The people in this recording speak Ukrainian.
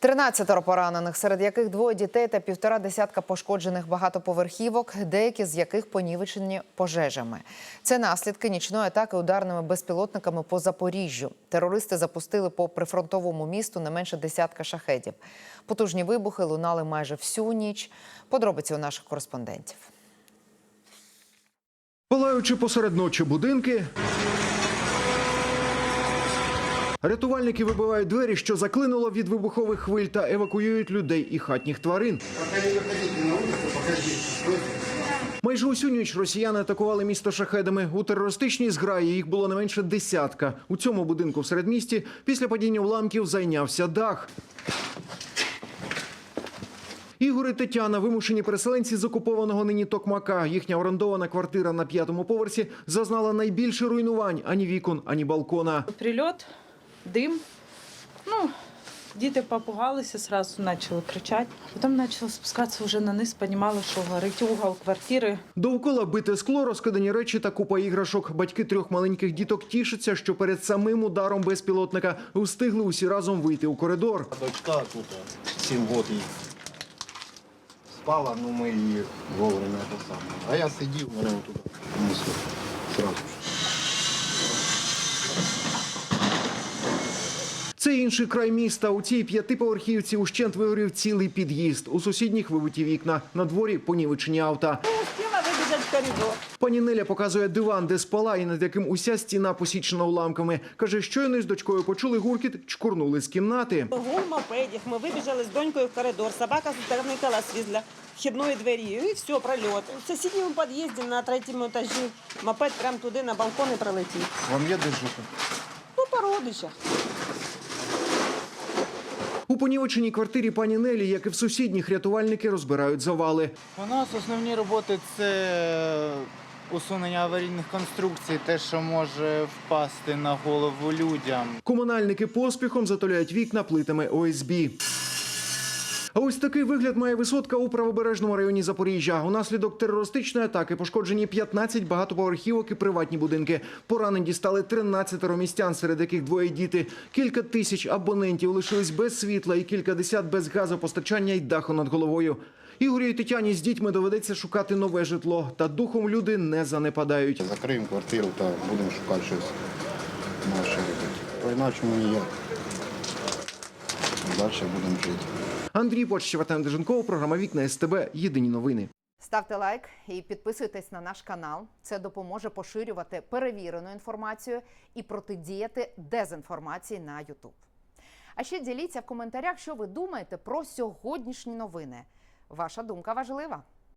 13 поранених, серед яких двоє дітей та півтора десятка пошкоджених багатоповерхівок, деякі з яких понівечені пожежами. Це наслідки нічної атаки ударними безпілотниками по Запоріжжю. Терористи запустили по прифронтовому місту не менше десятка шахедів. Потужні вибухи лунали майже всю ніч. Подробиці у наших кореспондентів. Палаючи посеред ночі будинки. Рятувальники вибивають двері, що заклинуло від вибухових хвиль та евакуюють людей і хатніх тварин. Майже усю ніч росіяни атакували місто шахедами. У терористичній зграї їх було не менше десятка. У цьому будинку в середмісті після падіння уламків зайнявся дах. Ігор і Тетяна вимушені переселенці з окупованого нині Токмака. Їхня орендована квартира на п'ятому поверсі зазнала найбільше руйнувань ані вікон, ані балкона. Прильот, дим. Ну, діти попугалися, сразу почали кричати. Потім почали спускатися вже на низ, розуміли, що горить угол квартири. Довкола бите скло, розкидані речі та купа іграшок. Батьки трьох маленьких діток тішаться, що перед самим ударом безпілотника встигли усі разом вийти у коридор. Дочка тут 7 років спала, ну ми її вовремя. А я сидів, мене тут внесли сразу. Це інший край міста. У цій п'ятиповерхівці ущент вигорів цілий під'їзд. У сусідніх вибиті вікна. На дворі понівечені авто. Пані Неля показує диван, де спала, і над яким уся стіна посічена уламками. Каже, щойно з дочкою почули гуркіт, чкурнули з кімнати. Гул мопедів. Ми вибіжали з донькою в коридор. Собака зникала свізля вхідної двері. І все, прольот. В сусідньому під'їзді на третьому етажі мопед прямо туди на балкон і прилетів. Вам є де жити? Ну, по родичах. У понівеченій квартирі пані Нелі, як і в сусідніх, рятувальники розбирають завали. У нас основні роботи це усунення аварійних конструкцій, те, що може впасти на голову людям. Комунальники поспіхом затуляють вікна плитами ОСБ. А ось такий вигляд має висотка у правобережному районі Запоріжжя. Унаслідок терористичної атаки пошкоджені 15 багатоповерхівок і приватні будинки. Поранені дістали 13 містян, серед яких двоє діти. Кілька тисяч абонентів лишились без світла і кілька десят без газопостачання й даху над головою. Ігорю і Тетяні з дітьми доведеться шукати нове житло. Та духом люди не занепадають. Закриємо квартиру та будемо шукати щось наше робити. По-іначому ніяк. Далі будемо жити. Андрій Почтєв, та Деженков, програма Вікна СТБ. Єдині новини. Ставте лайк і підписуйтесь на наш канал. Це допоможе поширювати перевірену інформацію і протидіяти дезінформації на YouTube. А ще діліться в коментарях, що ви думаєте про сьогоднішні новини. Ваша думка важлива.